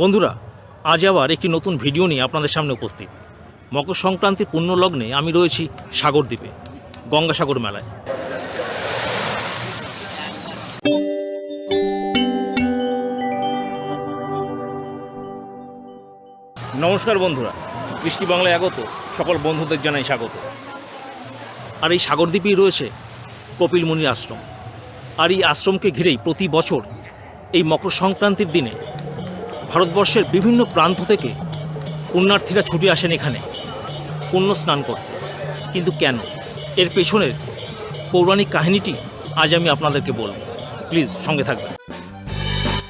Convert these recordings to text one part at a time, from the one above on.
বন্ধুরা, আজ আবার একটি নতুন ভিডিও নিয়ে আপনাদের সামনে উপস্থিত। মকর সংক্রান্তির পুণ্য লগ্নে আমি রয়েছি সাগরদ্বীপে গঙ্গাসাগর মেলায়। নমস্কার বন্ধুরা, বৃষ্টি বাংলায় আগত, সকল বন্ধুদের জানাই স্বাগত। আর এই সাগরদ্বীপেই রয়েছে কপিল মুনির আশ্রম। আর এই আশ্রমকে ঘিরেই প্রতি বছর এই মকর সংক্রান্তির দিনে ভারতবর্ষের বিভিন্ন প্রান্ত থেকে পুণ্যার্থীরা ছুটে আসেন এখানে, পুণ্য স্নান করতে। কিন্তু কেন? এর পেছনের পৌরাণিক কাহিনীটি আজ আমি আপনাদেরকে বলব। প্লিজ, সঙ্গে থাকবেন।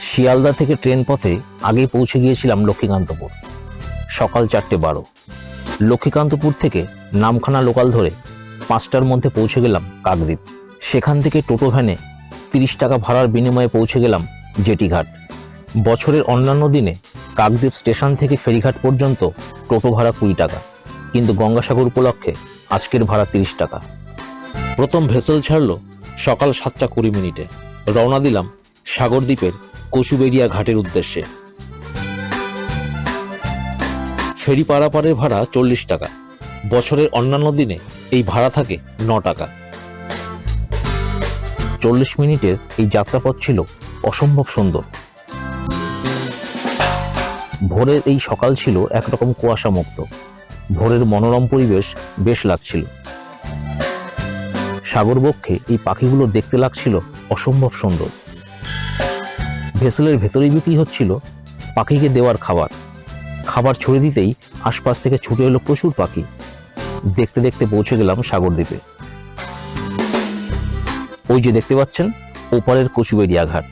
শিয়ালদা থেকে ট্রেন পথে আগেই পৌঁছে গিয়েছিলাম লক্ষ্মীকান্তপুর। সকাল চারটে বারো। লক্ষ্মীকান্তপুর থেকে নামখানা লোকাল ধরে পাঁচটার মধ্যে পৌঁছে গেলাম কাকদ্বীপ। সেখান থেকে টোটো ভ্যানে তিরিশ টাকা ভাড়ার বিনিময়ে পৌঁছে গেলাম জেটিঘাট। বছরের অন্যান্য দিনে কাকদ্বীপ স্টেশন থেকে ফেরিঘাট পর্যন্ত টোটো ভাড়া কুড়ি টাকা, কিন্তু গঙ্গাসাগর উপলক্ষে আজকের ভাড়া তিরিশ টাকা। প্রথম ভেসেল ছাড়লো সকাল সাতটা কুড়ি মিনিটে। রওনা দিলাম সাগরদ্বীপের কচুবেড়িয়া ঘাটের উদ্দেশ্যে। ফেরি পারাপারের ভাড়া চল্লিশ টাকা, বছরের অন্যান্য দিনে এই ভাড়া থাকে ন টাকা। চল্লিশ মিনিটের এই যাত্রাপথ ছিল অসম্ভব সুন্দর। ভোরের এই সকাল ছিল একরকম কুয়াশা মুক্ত ভোরের মনোরম পরিবেশ বেশ লাগছিল। সাগরবক্ষে এই পাখিগুলো দেখতে লাগছিল অসম্ভব সুন্দর। ভেসেলের ভেতরেই বিক্রি হচ্ছিল পাখিকে দেওয়ার খাবার। খাবার ছড়ে দিতেই আশপাশ থেকে ছুটে এলো প্রচুর পাখি। দেখতে দেখতে পৌঁছে গেলাম সাগরদ্বীপে ওই যে দেখতে পাচ্ছেন, ওপারের কচুবেড়িয়া ঘাট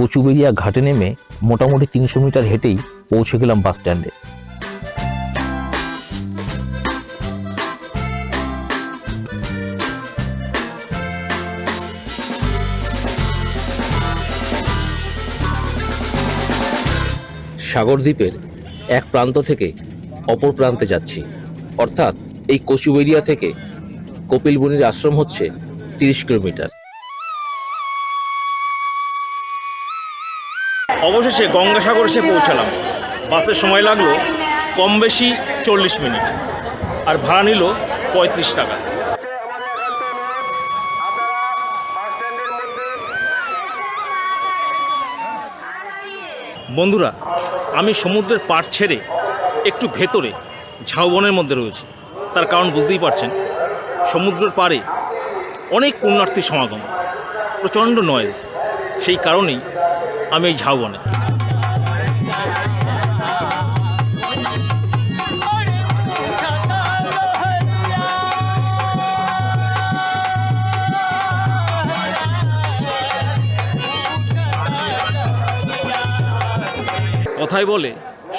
কচুবেড়িয়া ঘাটে নেমে মোটামুটি তিনশো মিটার হেঁটেই পৌঁছে গেলাম বাস স্ট্যান্ডে। সাগরদ্বীপের এক প্রান্ত থেকে অপর প্রান্তে যাচ্ছি। অর্থাৎ এই কচুবেরিয়া থেকে কপিলবনির আশ্রম হচ্ছে তিরিশ কিলোমিটার। অবশেষে গঙ্গাসাগর এসে পৌঁছালাম। বাসের সময় লাগল কম বেশি চল্লিশ মিনিট আর ভাড়া নিল পঁয়ত্রিশ টাকা। বন্ধুরা, আমি সমুদ্রের পাড় ছেড়ে একটু ভেতরে, ঝাউবনের মধ্যে রয়েছে। তার কারণ বুঝতেই পারছেন, সমুদ্রের পাড়ে অনেক পুণ্যার্থী সমাগম, প্রচণ্ড নয়েজ সেই কারণেই আমি এই ঝাউবনে কথায় বলে,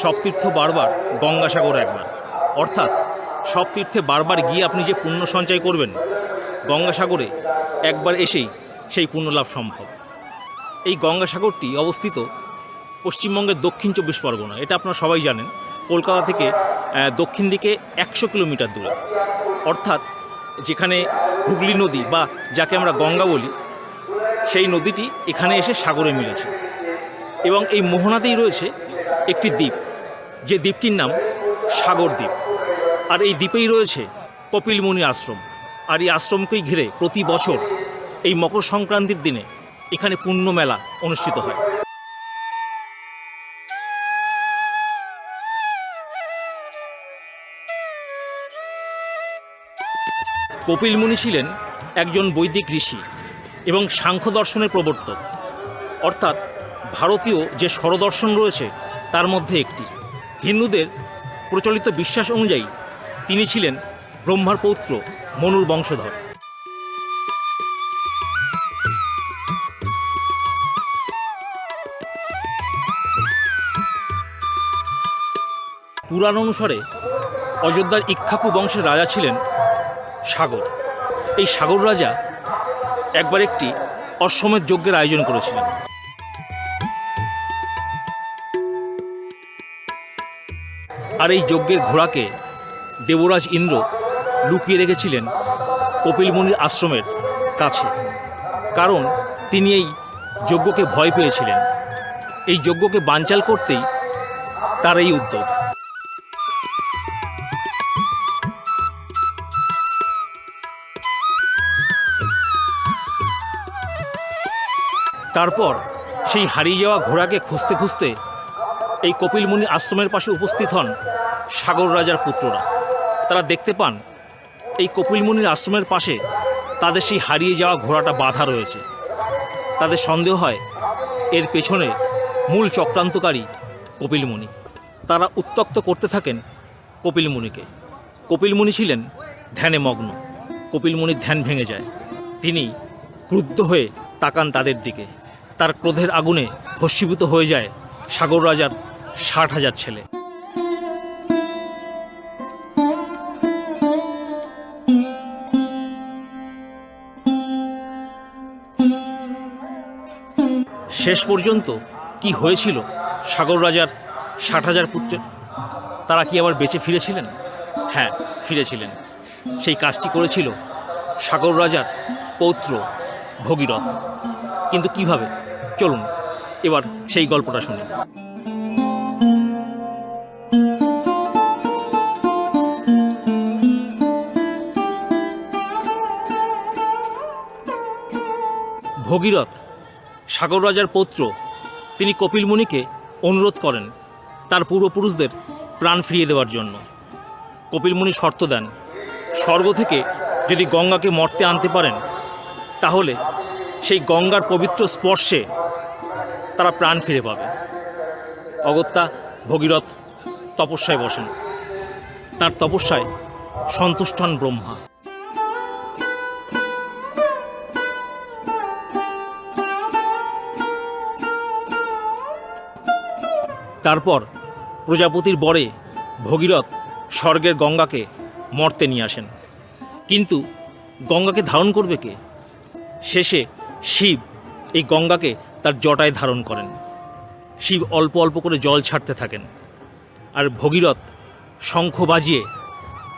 সব তীর্থ বারবার গঙ্গাসাগর একবার। অর্থাৎ, সব তীর্থে বারবার গিয়ে আপনি যে পুণ্য সঞ্চয় করবেন, গঙ্গাসাগরে একবার এসেই সেই পুণ্য লাভ সম্ভব। এই গঙ্গাসাগরটি অবস্থিত পশ্চিমবঙ্গের দক্ষিণ চব্বিশ পরগনা। এটা আপনারা সবাই জানেন। কলকাতা থেকে দক্ষিণ দিকে একশো কিলোমিটার দূরে। অর্থাৎ যেখানে হুগলি নদী বা যাকে আমরা গঙ্গা বলি, সেই নদীটি এখানে এসে সাগরে মিলেছে। এবং এই মোহনাতেই রয়েছে একটি দ্বীপ, যে দ্বীপটির নাম সাগর দ্বীপ। আর এই দ্বীপেই রয়েছে কপিলমুনি আশ্রম। আর এই আশ্রমকেই ঘিরে প্রতি বছর এই মকর সংক্রান্তির দিনে এখানে পুণ্য মেলা অনুষ্ঠিত হয়। কপিল মুনি ছিলেন একজন বৈদিক ঋষি এবং সাংখ্য দর্শনের প্রবর্তক। অর্থাৎ ভারতীয় যে স্বরদর্শন রয়েছে, তার মধ্যে একটি। হিন্দুদের প্রচলিত বিশ্বাস অনুযায়ী তিনি ছিলেন ব্রহ্মার পৌত্র মনুর বংশধর। পুরাণ অনুসারে অযোধ্যার ইক্ষাকু বংশের রাজা ছিলেন সাগর। এই সাগর রাজা একবার একটি অশ্বমেধ যজ্ঞের আয়োজন করেছিলেন। আর এই যজ্ঞের ঘোড়াকে দেবরাজ ইন্দ্র লুকিয়ে রেখেছিলেন কপিলমুনির আশ্রমের কাছে। কারণ তিনি এই যজ্ঞকে ভয় পেয়েছিলেন। এই যজ্ঞকে বানচাল করতেই তার এই উদ্যোগ। তারপর সেই হারিয়ে যাওয়া ঘোড়াকে খুঁজতে খুঁজতে এই কপিলমুনি আশ্রমের পাশে উপস্থিত হন সাগর রাজার পুত্ররা। তারা দেখতে পান এই কপিলমুনির আশ্রমের পাশে তাদের সেই হারিয়ে যাওয়া ঘোড়াটা বাধা রয়েছে। তাদের সন্দেহ হয় এর পেছনে মূল চক্রান্তকারী কপিলমুনি তারা উত্তক্ত করতে থাকেন কপিলমুনিকে কপিলমুনি ছিলেন ধ্যানে মগ্ন কপিলমুনির ধ্যান ভেঙে যায়। তিনি ক্রুদ্ধ হয়ে তাকান তাদের দিকে। তার ক্রোধের আগুনে ভস্মীভূত হয়ে যায় সাগর রাজার ষাট হাজার ছেলে। শেষ পর্যন্ত কি হয়েছিল সাগর রাজার ষাট হাজার পুত্রের তারা কি আবার বেঁচে ফিরেছিলেন? হ্যাঁ ফিরেছিলেন। সেই কাজটি করেছিল সাগর রাজার পৌত্র ভগীরথ। কিন্তু কীভাবে? চলুন, এবার সেই গল্পটা শুনি। ভগীরথ, সাগর রাজার পৌত্র, তিনি কপিল মুনিকে অনুরোধ করেন তার পূর্বপুরুষদের প্রাণ ফিরিয়ে দেওয়ার জন্য। কপিল মুনি শর্ত দেন, স্বর্গ থেকে যদি গঙ্গাকে মর্তে আনতে পারেন, তাহলে সেই গঙ্গার পবিত্র স্পর্শে তারা প্রাণ ফিরে পাবে। অগত্যা ভগীরথ তপস্যায় বসেন। তার তপস্যায় সন্তুষ্ট হন ব্রহ্মা। তারপর প্রজাপতির বরে ভগীরথ স্বর্গের গঙ্গাকে মর্তে নিয়ে আসেন। কিন্তু গঙ্গাকে ধারণ করবে কে? শেষে শিব এই গঙ্গাকে তার জটায় ধারণ করেন। শিব অল্প অল্প করে জল ছাড়তে থাকেন। আর ভগীরথ শঙ্খ বাজিয়ে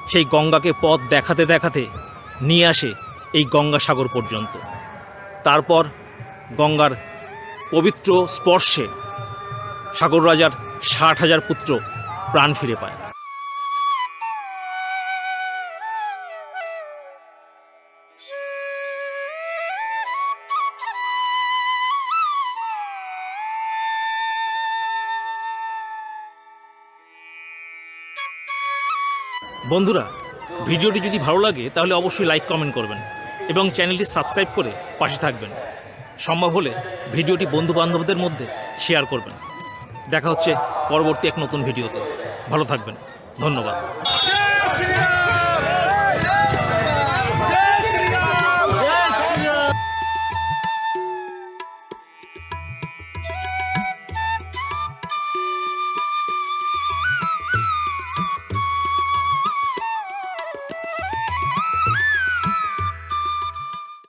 সেই গঙ্গাকে পথ দেখাতে দেখাতে নিয়ে আসে এই গঙ্গাসাগর পর্যন্ত। তারপর গঙ্গার পবিত্র স্পর্শে সাগর রাজার ষাট হাজার পুত্র প্রাণ ফিরে পায়। বন্ধুরা, ভিডিওটি যদি ভালো লাগে, তাহলে অবশ্যই লাইক কমেন্ট করবেন এবং চ্যানেলটি সাবস্ক্রাইব করে পাশে থাকবেন। সম্ভব হলে ভিডিওটি বন্ধু বান্ধবদের মধ্যে শেয়ার করবেন। দেখা হচ্ছে পরবর্তী এক নতুন ভিডিওতে। ভালো থাকবেন। ধন্যবাদ।